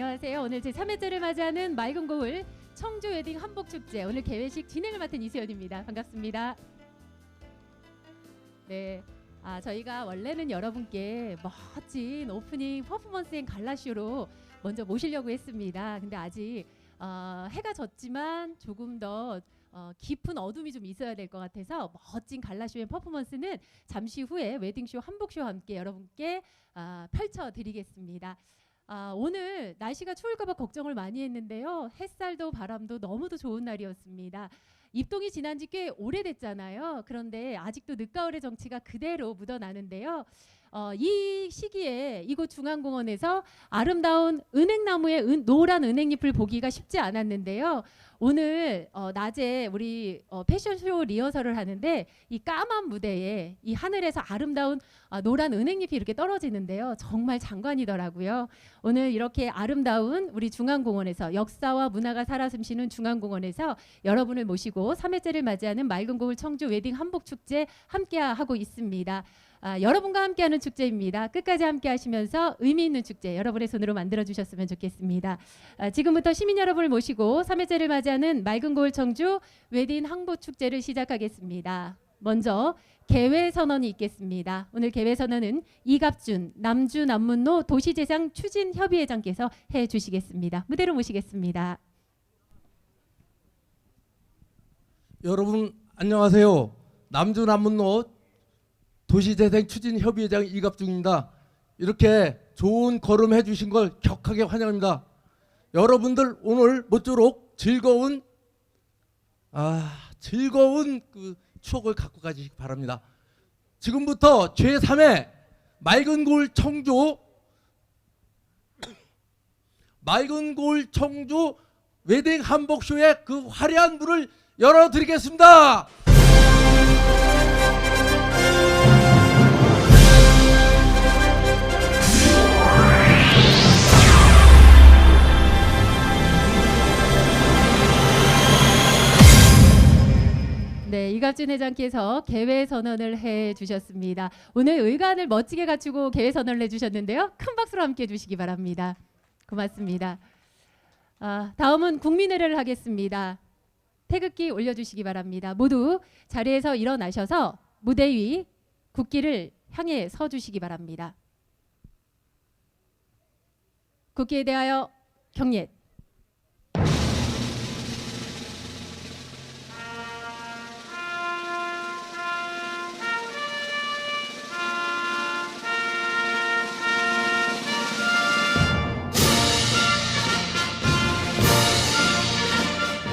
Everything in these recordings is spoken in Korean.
안녕하세요. 오늘 제 3회째를 맞이하는 맑은 고을 청주 웨딩 한복 축제 오늘 개회식 진행을 맡은 이수연입니다. 반갑습니다. 네. 아, 저희가 원래는 여러분께 멋진 오프닝 퍼포먼스 앤 갈라쇼로 먼저 모시려고 했습니다. 근데 아직 어, 해가 졌지만 조금 더 어, 깊은 어둠이 좀 있어야 될 것 같아서 멋진 갈라쇼의 퍼포먼스는 잠시 후에 웨딩쇼 한복쇼와 함께 여러분께 아, 펼쳐드리겠습니다. 아, 오늘 날씨가 추울까봐 걱정을 많이 했는데요. 햇살도 바람도 너무도 좋은 날이었습니다. 입동이 지난 지 꽤 오래됐잖아요. 그런데 아직도 늦가을의 정치가 그대로 묻어나는데요. 어, 이 시기에 이곳 중앙공원에서 아름다운 은행나무의 은, 노란 은행잎을 보기가 쉽지 않았는데요. 오늘 어, 낮에 우리 어, 패션쇼 리허설을 하는데 이 까만 무대에 이 하늘에서 아름다운 아, 노란 은행잎이 이렇게 떨어지는데요. 정말 장관이더라고요. 오늘 이렇게 아름다운 우리 중앙공원에서 역사와 문화가 살아 숨쉬는 중앙공원에서 여러분을 모시고 3회째를 맞이하는 맑은 고을 청주 웨딩 한복 축제 함께 하고 있습니다. 아, 여러분과 함께하는 축제입니다. 끝까지 함께 하시면서 의미 있는 축제 여러분의 손으로 만들어 주셨으면 좋겠습니다. 아, 지금부터 시민 여러분을 모시고 3회째를 맞이하는 맑은 고을 청주 웨딩 한복 축제를 시작하겠습니다. 먼저 개회 선언이 있겠습니다. 오늘 개회 선언은 이갑준 남주 남문로 도시재생 추진 협의회장께서 해 주시겠습니다. 무대로 모시겠습니다. 여러분 안녕하세요. 남주 남문로 도시재생 추진 협의회장 이갑중입니다. 이렇게 좋은 걸음 해주신 걸 격하게 환영합니다. 여러분들 오늘 모쪼록 즐거운 아 즐거운 그 추억을 갖고 가시기 바랍니다. 지금부터 제3회 맑은 골 청주 맑은 골 청주 웨딩 한복쇼의 그 화려한 문을 열어드리겠습니다. 네, 이갑준 회장께서 개회 선언을 해 주셨습니다. 오늘 의관을 멋지게 갖추고 개회 선언을 해 주셨는데요. 큰 박수로 함께 해 주시기 바랍니다. 고맙습니다. 아, 다음은 국민의례를 하겠습니다. 태극기 올려주시기 바랍니다. 모두 자리에서 일어나셔서 무대 위 국기를 향해 서 주시기 바랍니다. 국기에 대하여 경례.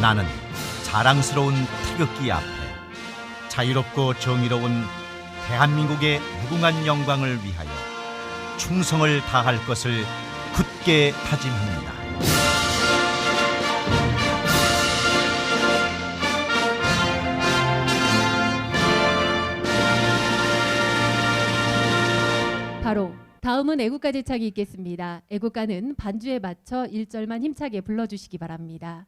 나는 자랑스러운 태극기 앞에 자유롭고 정의로운 대한민국의 무궁한 영광을 위하여 충성을 다할 것을 굳게 다짐합니다. 바로 다음은 애국가 제창이 있겠습니다. 애국가는 반주에 맞춰 1절만 힘차게 불러주시기 바랍니다.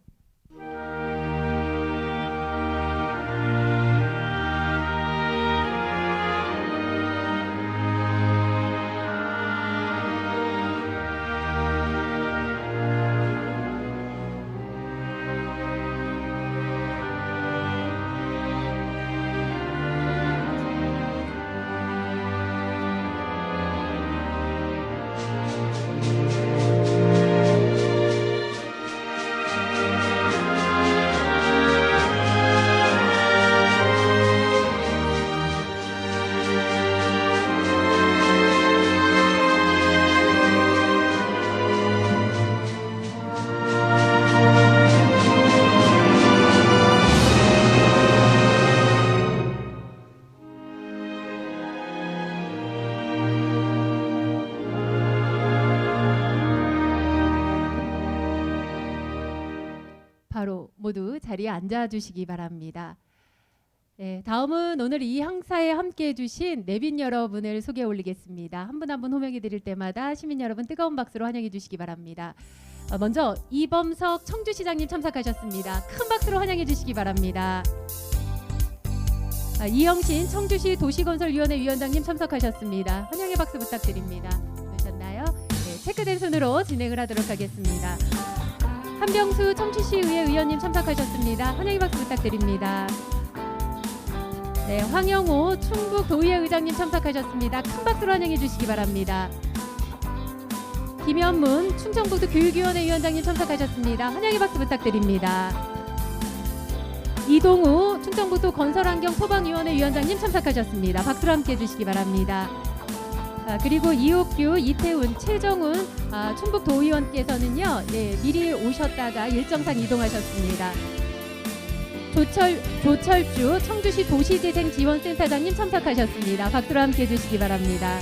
자리에 앉아 주시기 바랍니다. 네, 다음은 오늘 이 행사에 함께 해 주신 내빈 여러분을 소개 올리겠습니다. 한 분 한 분 호명해 드릴 때마다 시민 여러분 뜨거운 박수로 환영해 주시기 바랍니다. 어, 먼저 이범석 청주시장님 참석하셨습니다. 큰 박수로 환영해 주시기 바랍니다. 아, 이영신 청주시 도시건설위원회 위원장님 참석하셨습니다. 환영의 박수 부탁드립니다. 오셨나요? 네, 체크된 순으로 진행을 하도록 하겠습니다. 한병수 청주시의회 의원님 참석하셨습니다. 환영의 박수 부탁드립니다. 네, 황영호 충북 도의회 의장님 참석하셨습니다. 큰 박수로 환영해 주시기 바랍니다. 김현문 충청북도 교육위원회 위원장님 참석하셨습니다. 환영의 박수 부탁드립니다. 이동우 충청북도 건설환경 소방위원회 위원장님 참석하셨습니다. 박수로 함께 해주시기 바랍니다. 아, 그리고 이옥규, 이태훈, 최정훈 아, 충북 도의원께서는요 네, 미리 오셨다가 일정상 이동하셨습니다. 조철, 조철주 청주시 도시재생지원센터장님 참석하셨습니다. 박수로 함께 해주시기 바랍니다.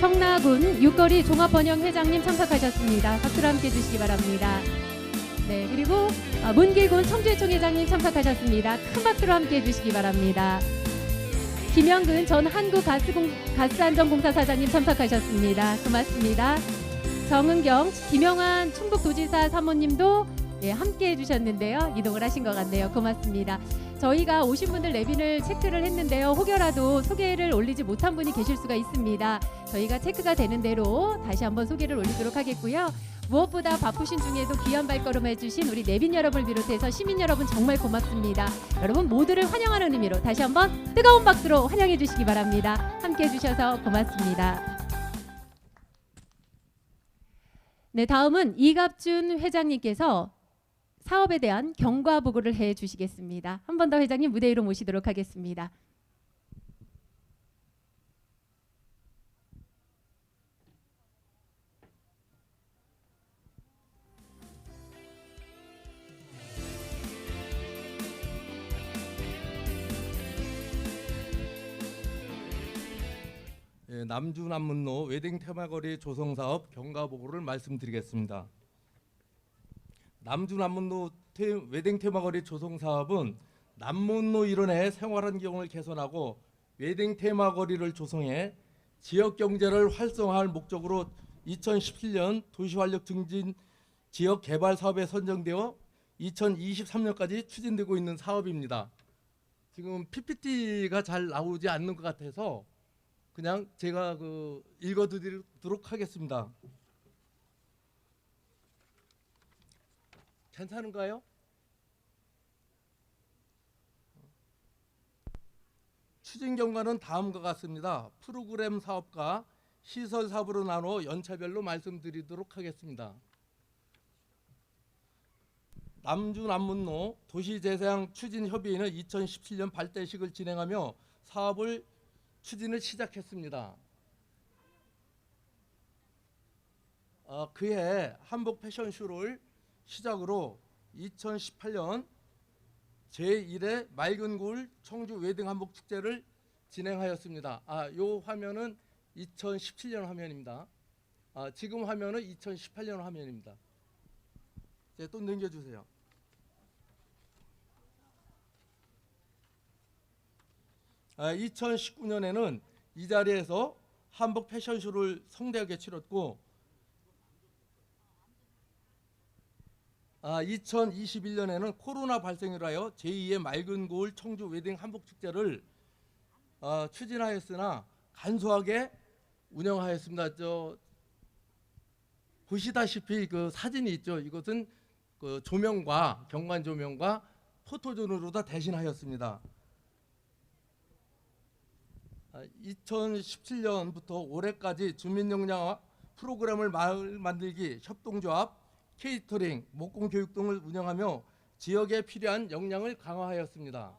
성나군 육거리 종합번영회장님 참석하셨습니다. 박수로 함께 해주시기 바랍니다. 네, 그리고 아, 문길군 청주회총회장님 참석하셨습니다. 큰 박수로 함께 해주시기 바랍니다. 김영근 전 한국가스공, 가스안전공사 사장님 참석하셨습니다. 고맙습니다. 정은경, 김영환 충북도지사 사모님도 예, 함께 해주셨는데요. 이동을 하신 것 같네요. 고맙습니다. 저희가 오신 분들 내빈을 체크를 했는데요. 혹여라도 소개를 올리지 못한 분이 계실 수가 있습니다. 저희가 체크가 되는 대로 다시 한번 소개를 올리도록 하겠고요. 무엇보다 바쁘신 중에도 귀한 발걸음 해주신 우리 내빈 여러분을 비롯해서 시민 여러분 정말 고맙습니다. 여러분 모두를 환영하는 의미로 다시 한번 뜨거운 박수로 환영해 주시기 바랍니다. 함께 해주셔서 고맙습니다. 네, 다음은 이갑준 회장님께서 사업에 대한 경과 보고를 해 주시겠습니다. 한 번 더 회장님 무대 위로 모시도록 하겠습니다. 남주 남문로 웨딩 테마거리 조성 사업 경과 보고를 말씀드리겠습니다. 남주 남문로 테, 웨딩 테마거리 조성 사업은 남문로 일원의 생활 환경을 개선하고 웨딩 테마거리를 조성해 지역 경제를 활성화할 목적으로 2017년 도시활력 증진 지역 개발 사업에 선정되어 2023년까지 추진되고 있는 사업입니다. 지금 PPT가 잘 나오지 않는 것 같아서 그냥 제가 그 읽어드리도록 하겠습니다. 괜찮은가요? 추진 경과는 다음과 같습니다. 프로그램 사업과 시설 사업으로 나눠 연차별로 말씀드리도록 하겠습니다. 남주 남문로 도시재생 추진협의회는 2017년 발대식을 진행하며 사업을 추진을 시작했습니다. 어, 그해 한복 패션쇼를 시작으로 2018년 제1회 맑은 굴 청주 웨딩 한복 축제를 진행하였습니다. 아, 요 화면은 2017년 화면입니다. 아, 지금 화면은 2018년 화면입니다. 이제 또 넘겨주세요. 2019년에는 이 자리에서 한복 패션쇼를 성대하게 치렀고 아, 2021년에는 코로나 발생을 하여 제2의 맑은 고을 청주 웨딩 한복 축제를 아, 추진하였으나 간소하게 운영하였습니다. 저 보시다시피 그 사진이 있죠. 이것은 그 조명과 경관 조명과 포토존으로 다 대신하였습니다. 2017년부터 올해까지 주민역량 프로그램을 마을 만들기 협동조합, 케이터링, 목공교육 등을 운영하며 지역에 필요한 역량을 강화하였습니다.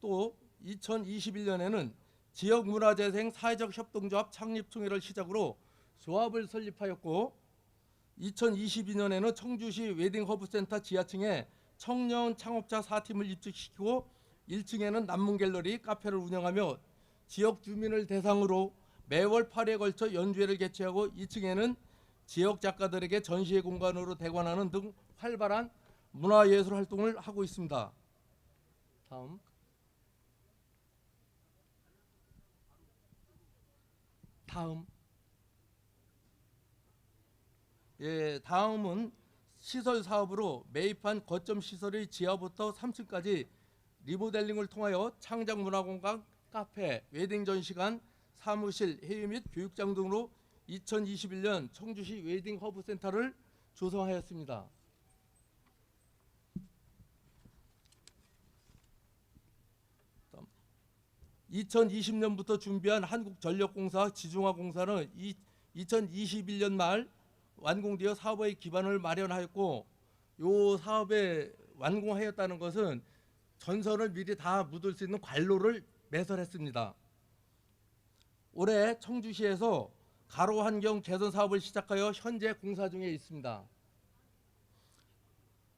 또 2021년에는 지역문화재생 사회적 협동조합 창립 총회를 시작으로 조합을 설립하였고 2022년에는 청주시 웨딩허브센터 지하층에 청년 창업자 4팀을 입직시키고 1층에는 남문 갤러리 카페를 운영하며 지역 주민을 대상으로 매월 8회에 걸쳐 연주회를 개최하고 2층에는 지역 작가들에게 전시회 공간으로 대관하는 등 활발한 문화예술 활동을 하고 있습니다. 다음 다음 예 다음은 시설 사업으로 매입한 거점 시설의 지하부터 3층까지 리모델링을 통하여 창작 문화공간, 카페, 웨딩 전시관, 사무실, 회의 및 교육장 등으로 2021년 청주시 웨딩 허브 센터를 조성하였습니다. 다음. 2020년부터 준비한 한국전력공사 지중화공사는 이, 2021년 말 완공되어 사업의 기반을 마련하였고 요 사업에 완공하였다는 것은 전선을 미리 다 묻을 수 있는 관로를 매설했습니다. 올해 청주시에서 가로 환경 개선 사업을 시작하여 현재 공사 중에 있습니다.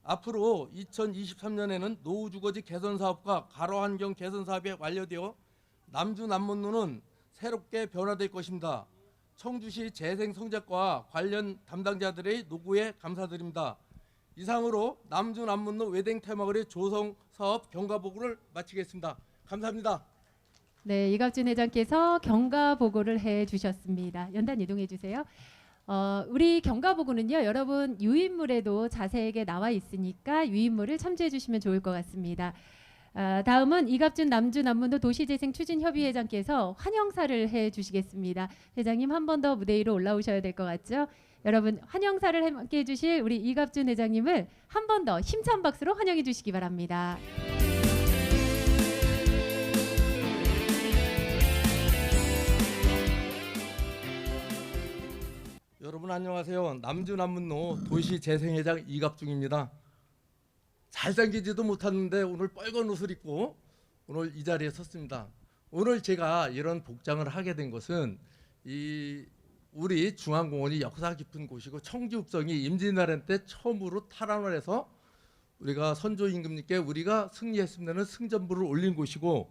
앞으로 2023년에는 노후 주거지 개선 사업과 가로 환경 개선 사업이 완료되어 남주 남문로는 새롭게 변화될 것입니다. 청주시 재생 성적과 관련 담당자들의 노고에 감사드립니다. 이상으로 남주 남문로 웨딩 테마거리 조성 사업 경과 보고를 마치겠습니다. 감사합니다. 네, 이갑진 회장께서 경과 보고를 해 주셨습니다. 연단 이동해 주세요. 어, 우리 경과 보고는요, 여러분 유인물에도 자세하게 나와 있으니까 유인물을 참조해 주시면 좋을 것 같습니다. 아, 다음은 이갑준 남주 남문도 도시재생 추진협의회장께서 환영사를 해 주시겠습니다. 회장님 한 번 더 무대 위로 올라오셔야 될 것 같죠? 여러분 환영사를 함께 해주실 우리 이갑준 회장님을 한 번 더 힘찬 박수로 환영해 주시기 바랍니다. 여러분 안녕하세요. 남주 남문로 도시재생회장 이갑중입니다. 잘생기지도 못하는데 오늘 빨간 옷을 입고 오늘 이 자리에 섰습니다. 오늘 제가 이런 복장을 하게 된 것은 이 우리 중앙공원이 역사 깊은 곳이고 청주읍성이 임진왜란 때 처음으로 탈환을 해서 우리가 선조 임금님께 우리가 승리했으면 승전부를 올린 곳이고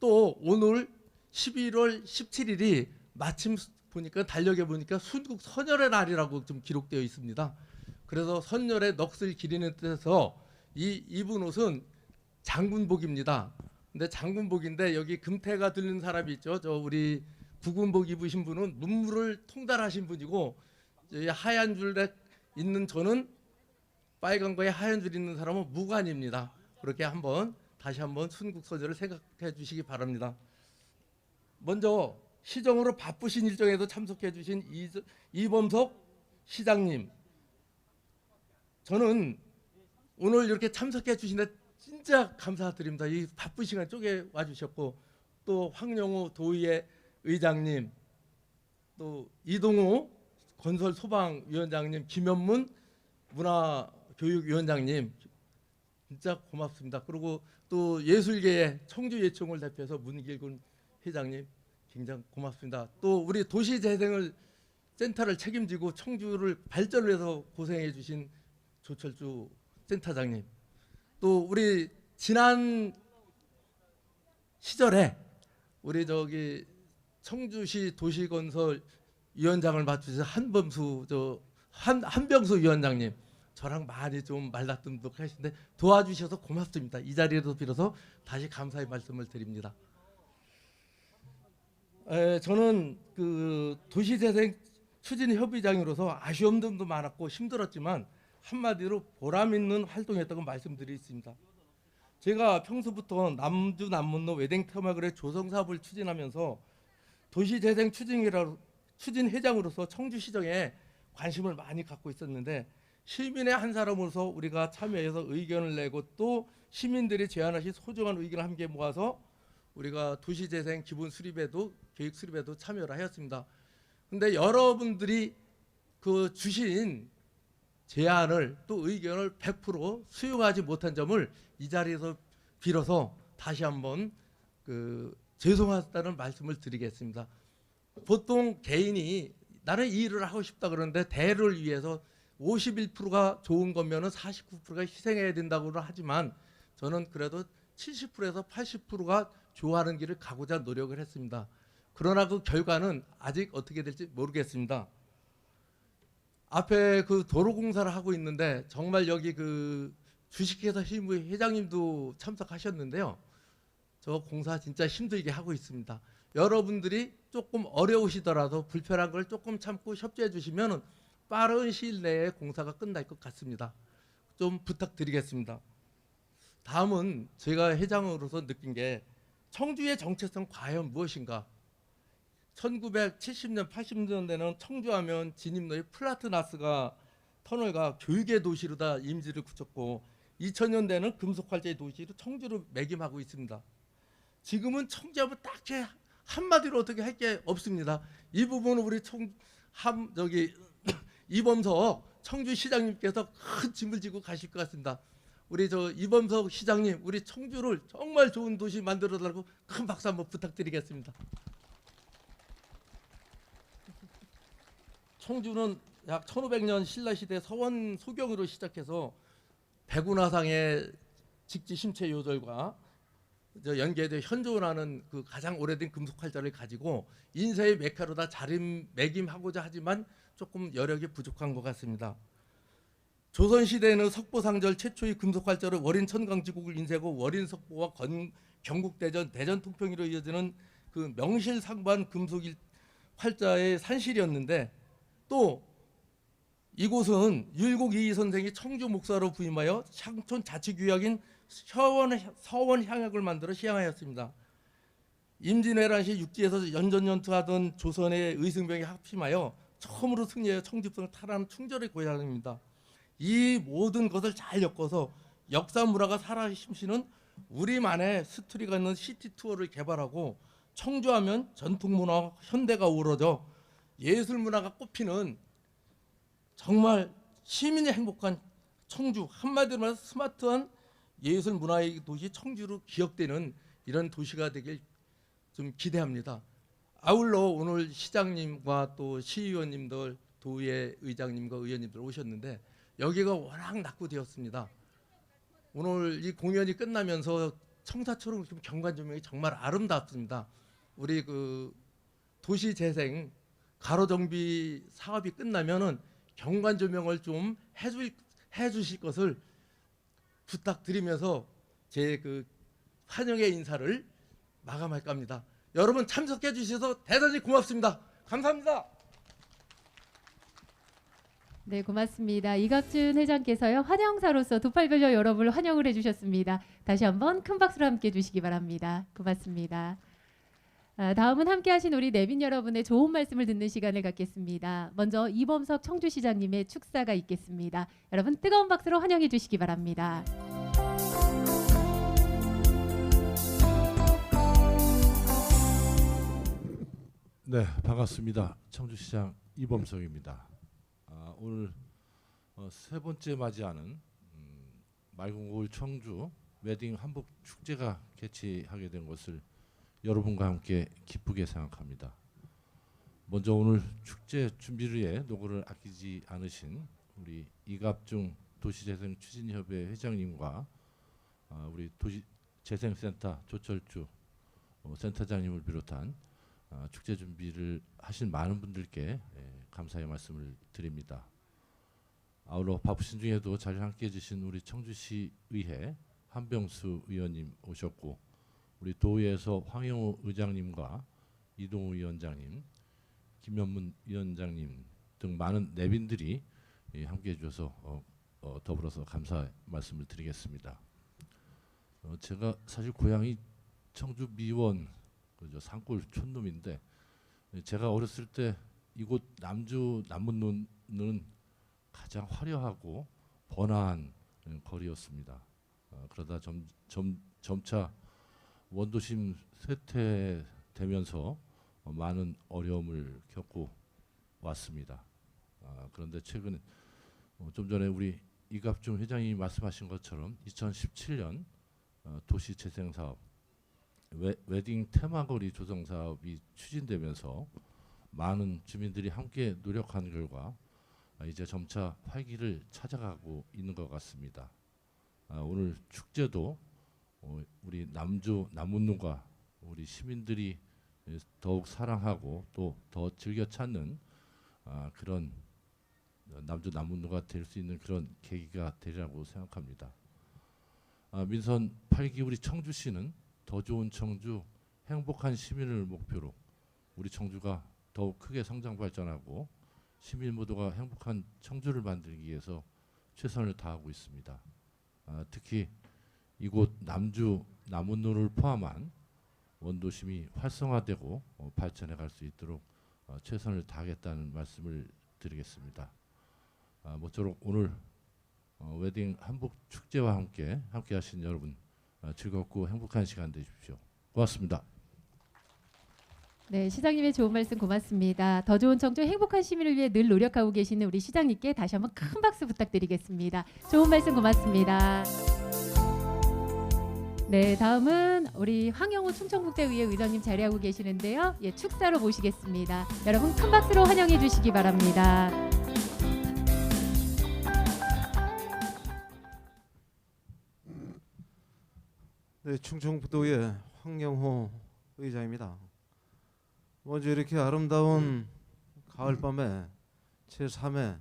또 오늘 11월 17일이 마침 보니까 달력에 보니까 순국 선열의 날이라고 좀 기록되어 있습니다. 그래서 선열의 넋을 기리는 뜻에서 이 입은 옷은 장군복입니다. 근데 장군복인데 여기 금태가 들린 사람이 있죠. 저 우리 부군복 입으신 분은 눈물을 통달하신 분이고 이 하얀 줄에 있는 저는 빨간 거에 하얀 줄 있는 사람은 무관입니다. 그렇게 한번 다시 한번 순국 선열을 생각해 주시기 바랍니다. 먼저 시정으로 바쁘신 일정에도 참석해 주신 이- 이범석 시장님 저는 오늘 이렇게 참석해 주신데 진짜 감사드립니다. 이 바쁜 시간 쪼개 와 주셨고 또 황영우 도의회 의장님 또 이동호 건설 소방위원장님 김현문 문화교육위원장님 진짜 고맙습니다. 그리고 또 예술계의 청주예총을 대표해서 문길군 회장님 굉장히 고맙습니다. 또 우리 도시재생을 센터를 책임지고 청주를 발전을 해서 고생해 주신 조철주 센터장님 또 우리 지난 시절에 우리 저기 청주시 도시건설 위원장을 맡으신 한범수 저 한 한병수 위원장님 저랑 많이 좀 말다툼도 하시는데 도와주셔서 고맙습니다. 이 자리에도 빌어서 다시 감사의 말씀을 드립니다. 에, 저는 그 도시재생 추진 협의장으로서 아쉬운 점도 많았고 힘들었지만 한마디로 보람 있는 활동했다고 말씀드리겠습니다. 제가 평소부터 남주 남문로 웨딩 테마거리 조성 사업을 추진하면서 도시재생 추진이라 추진 회장으로서 청주 시정에 관심을 많이 갖고 있었는데 시민의 한 사람으로서 우리가 참여해서 의견을 내고 또 시민들이 제안하신 소중한 의견을 함께 모아서 우리가 도시재생 기본 수립에도 계획 수립에도 참여를 하였습니다. 근데 여러분들이 그 주신 제안을 또 의견을 100% 수용하지 못한 점을 이 자리에서 빌어서 다시 한번 그 죄송하다는 말씀을 드리겠습니다. 보통 개인이 나는 이 일을 하고 싶다 그러는데 대를 위해서 51%가 좋은 거면은 49%가 희생해야 된다고는 하지만 저는 그래도 70%에서 80%가 좋아하는 길을 가고자 노력을 했습니다. 그러나 그 결과는 아직 어떻게 될지 모르겠습니다. 앞에 그 도로 공사를 하고 있는데 정말 여기 그 주식회사 실무 회장님도 참석하셨는데요. 저 공사 진짜 힘들게 하고 있습니다. 여러분들이 조금 어려우시더라도 불편한 걸 조금 참고 협조해 주시면 빠른 시일 내에 공사가 끝날 것 같습니다. 좀 부탁드리겠습니다. 다음은 제가 회장으로서 느낀 게 청주의 정체성 과연 무엇인가? 1970년, 80년대는 청주하면 진입로에 플라트나스가 터널과 교육의 도시로 다 이미지를 굳혔고 2000년대는 금속활자의 도시로 청주를 매김하고 있습니다. 지금은 청주하면 딱히 한마디로 어떻게 할 게 없습니다. 이 부분은 우리 청, 함, 저기 이범석 청주 시장님께서 큰 짐을 지고 가실 것 같습니다. 우리 저 이범석 시장님, 우리 청주를 정말 좋은 도시 만들어 달라고 큰 박수 한번 부탁드리겠습니다. 청주는 약 1500년 신라 시대 서원 소경으로 시작해서 백운화상의 직지 심체 요절과 저 연계돼 현존하는 그 가장 오래된 금속 활자를 가지고 인쇄의 메카로 다 자리매김하고자 하지만 조금 여력이 부족한 것 같습니다. 조선 시대에는 석보상절 최초의 금속 활자를 월인 천강지국을 인쇄하고 월인 석보와 건, 경국대전 대전 통평으로 이어지는 그 명실상부한 금속 일- 활자의 산실이었는데 또 이곳은 율곡 이희 선생이 청주 목사로 부임하여 향촌 자치구역인 서원, 서원 향약을 만들어 시향하였습니다. 임진왜란 시 육지에서 연전연투하던 조선의 의승병이 합심하여 처음으로 승리하여 청주성을 탈환한 충절의 고향입니다. 이 모든 것을 잘 엮어서 역사 문화가 살아 숨쉬는 우리만의 스토리가 있는 시티 투어를 개발하고 청주하면 전통 문화 현대가 어우러져 예술 문화가 꽃피는 정말 시민이 행복한 청주 한마디로 말해서 스마트한 예술 문화의 도시 청주로 기억되는 이런 도시가 되길 좀 기대합니다. 아울러 오늘 시장님과 또 시의원님들 도의 의장님과 의원님들 오셨는데 여기가 워낙 낙후되었습니다. 오늘 이 공연이 끝나면서 청사처럼 좀 경관 조명이 정말 아름답습니다. 우리 그 도시 재생 가로 정비 사업이 끝나면은 경관 조명을 좀 해줄 해주실 것을 부탁드리면서 제 그 환영의 인사를 마감할까 합니다. 여러분 참석해 주셔서 대단히 고맙습니다. 감사합니다. 네, 고맙습니다. 이갑준 회장께서요 환영사로서 도팔별로 여러분을 환영을 해주셨습니다. 다시 한번 큰 박수로 함께 해주시기 바랍니다. 고맙습니다. 아, 다음은 함께하신 우리 내빈 여러분의 좋은 말씀을 듣는 시간을 갖겠습니다. 먼저 이범석 청주시장님의 축사가 있겠습니다. 여러분 뜨거운 박수로 환영해 주시기 바랍니다. 네, 반갑습니다. 청주시장 이범석입니다. 아, 오늘 어, 세 번째 맞이하는 음, 말공고울 청주 웨딩 한복 축제가 개최하게 된 것을 여러분과 함께 기쁘게 생각합니다. 먼저 오늘 축제 준비를 위해 노고를 아끼지 않으신 우리 이갑중 도시재생 추진협의 회장님과 아, 우리 도시재생센터 조철주 어, 센터장님을 비롯한 아, 축제 준비를 하신 많은 분들께 예, 감사의 말씀을 드립니다. 아울러 바쁘신 중에도 자리를 함께 해 주신 우리 청주시 의회 한병수 의원님 오셨고 우리 도의에서 황영호 의장님과 이동우 위원장님, 김현문 위원장님 등 많은 내빈들이 예, 함께해 주셔서 어, 어, 더불어서 감사 말씀을 드리겠습니다. 어, 제가 사실 고향이 청주 미원 그저 산골 촌놈인데 제가 어렸을 때 이곳 남주 남문로는 가장 화려하고 번화한 음, 거리였습니다. 어, 그러다 점, 점, 점차 원도심 쇠퇴되면서 어, 많은 어려움을 겪고 왔습니다. 아, 그런데 최근 어, 좀 전에 우리 이갑중 회장이 말씀하신 것처럼 2017년 어, 도시재생 사업 웨, 웨딩 테마거리 조성 사업이 추진되면서 많은 주민들이 함께 노력한 결과 아, 이제 점차 활기를 찾아가고 있는 것 같습니다. 아, 오늘 축제도 어, 우리 남주 남문루가 우리 시민들이 예, 더욱 사랑하고 또 더 즐겨 찾는 아, 그런 남주 남문로가 될 수 있는 그런 계기가 되리라고 생각합니다. 아, 민선 8기 우리 청주시는 더 좋은 청주, 행복한 시민을 목표로 우리 청주가 더욱 크게 성장 발전하고 시민 모두가 행복한 청주를 만들기 위해서 최선을 다하고 있습니다. 아, 특히 이곳 남주 남원로를 포함한 원도심이 활성화되고 어, 발전해 갈 수 있도록 어, 최선을 다하겠다는 말씀을 드리겠습니다. 아, 모쪼록 오늘 어, 웨딩 한복 축제와 함께 함께 하신 여러분 어, 즐겁고 행복한 시간 되십시오. 고맙습니다. 네, 시장님의 좋은 말씀 고맙습니다. 더 좋은 청주 행복한 시민을 위해 늘 노력하고 계시는 우리 시장님께 다시 한번 큰 박수 부탁드리겠습니다. 좋은 말씀 고맙습니다. 네, 다음은 우리 황영우 충청국대의회 의장님 자리하고 계시는데요. 예, 축사로 모시겠습니다. 여러분 큰 박수로 환영해 주시기 바랍니다. 네, 충청북도의 황영호 의장입니다. 먼저 이렇게 아름다운 가을밤에 제3회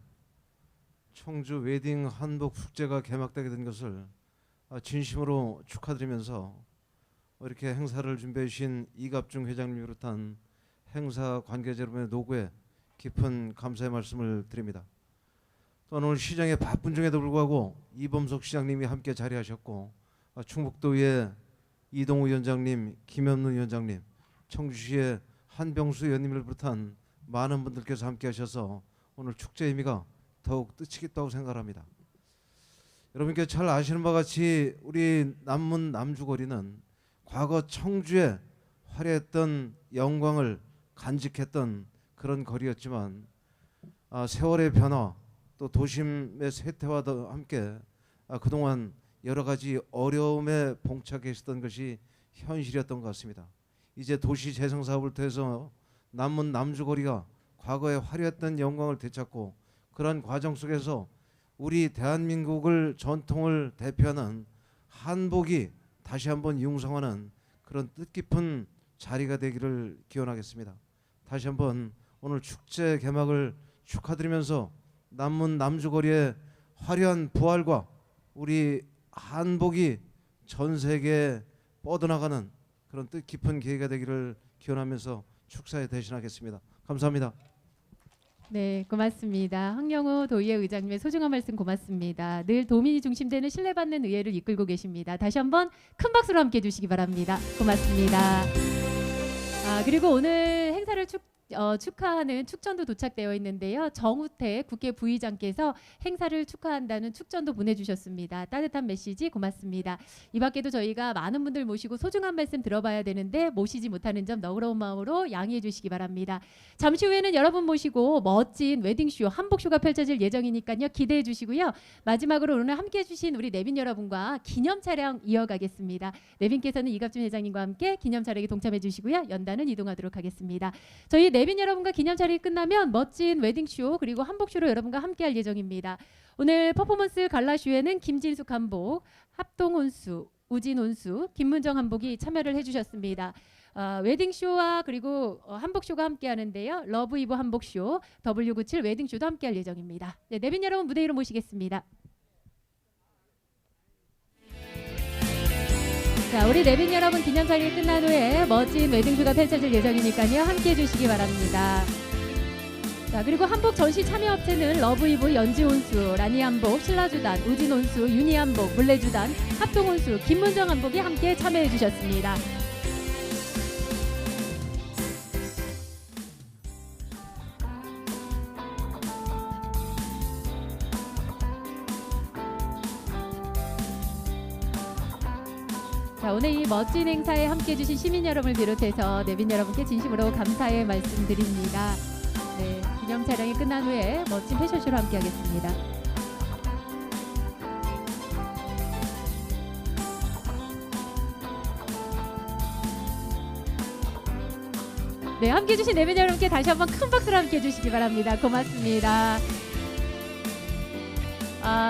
청주 웨딩 한복 축제가 개막되게 된 것을 아, 진심으로 축하드리면서 이렇게 행사를 준비해 주신 이갑중 회장님 비롯한 행사 관계자 여러분의 노고에 깊은 감사의 말씀을 드립니다. 또한 오늘 시장의 바쁜 중에도 불구하고 이범석 시장님이 함께 자리하셨고 아, 충북도의 이동우 위원장님, 김현문 위원장님, 청주시의 한병수 의원님을 비롯한 많은 분들께서 함께 하셔서 오늘 축제 의미가 더욱 뜻이겠다고 생각합니다. 여러분께 잘 아시는 바와 같이 우리 남문 남주거리는 과거 청주의 화려했던 영광을 간직했던 그런 거리였지만 아, 세월의 변화 또 도심의 쇠퇴와도 함께 아, 그동안 여러 가지 어려움에 봉착해 있었던 것이 현실이었던 것 같습니다. 이제 도시 재생 사업을 통해서 남문 남주거리가 과거에 화려했던 영광을 되찾고 그런 과정 속에서 우리 대한민국을 전통을 대표하는 한복이 다시 한번 융성하는 그런 뜻깊은 자리가 되기를 기원하겠습니다. 다시 한번 오늘 축제 개막을 축하드리면서 남문 남주거리의 화려한 부활과 우리 한복이 전 세계에 뻗어나가는 그런 뜻깊은 계기가 되기를 기원하면서 축사에 대신하겠습니다. 감사합니다. 네, 고맙습니다. 황영우 도의회 의장님의 소중한 말씀 고맙습니다. 늘 도민이 중심되는 신뢰받는 의회를 이끌고 계십니다. 다시 한번 큰 박수로 함께 해주시기 바랍니다. 고맙습니다. 아, 그리고 오늘 행사를 축, 어, 축하하는 축전도 도착되어 있는데요. 정우태 국회 부의장께서 행사를 축하한다는 축전도 보내주셨습니다. 따뜻한 메시지 고맙습니다. 이 밖에도 저희가 많은 분들 모시고 소중한 말씀 들어봐야 되는데 모시지 못하는 점 너그러운 마음으로 양해해 주시기 바랍니다. 잠시 후에는 여러분 모시고 멋진 웨딩쇼, 한복쇼가 펼쳐질 예정이니까요. 기대해 주시고요. 마지막으로 오늘 함께 해 주신 우리 내빈 여러분과 기념 촬영 이어가겠습니다. 내빈께서는 이갑준 회장님과 함께 기념 촬영에 동참해 주시고요. 연단은 이동하도록 하겠습니다. 저희 내빈 여러분과 기념 촬영이 끝나면 멋진 웨딩쇼 그리고 한복쇼로 여러분과 함께할 예정입니다. 오늘 퍼포먼스 갈라쇼에는 김진숙 한복, 합동혼수, 우진혼수, 김문정 한복이 참여를 해주셨습니다. 어, 웨딩쇼와 그리고 어, 한복쇼가 함께 하는데요. 러브 이브 한복쇼, W97 웨딩쇼도 함께 할 예정입니다. 네, 내빈 여러분 무대 위로 모시겠습니다. 자, 우리 내빈 여러분 기념 촬영이 끝난 후에 멋진 웨딩쇼가 펼쳐질 예정이니까요. 함께 해주시기 바랍니다. 자, 그리고 한복 전시 참여 업체는 러브이브 연지온수, 라니한복, 신라주단, 우진온수, 유니한복, 물레주단, 합동온수, 김문정 한복이 함께 참여해 주셨습니다. 오늘 이 멋진 행사에 함께 해주신 시민 여러분을 비롯해서 내빈 여러분께 진심으로 감사의 말씀 드립니다. 네, 기념 촬영이 끝난 후에 멋진 패션쇼로 함께 하겠습니다. 네, 함께 해주신 내빈 여러분께 다시 한번 큰 박수로 함께 해주시기 바랍니다. 고맙습니다. 아,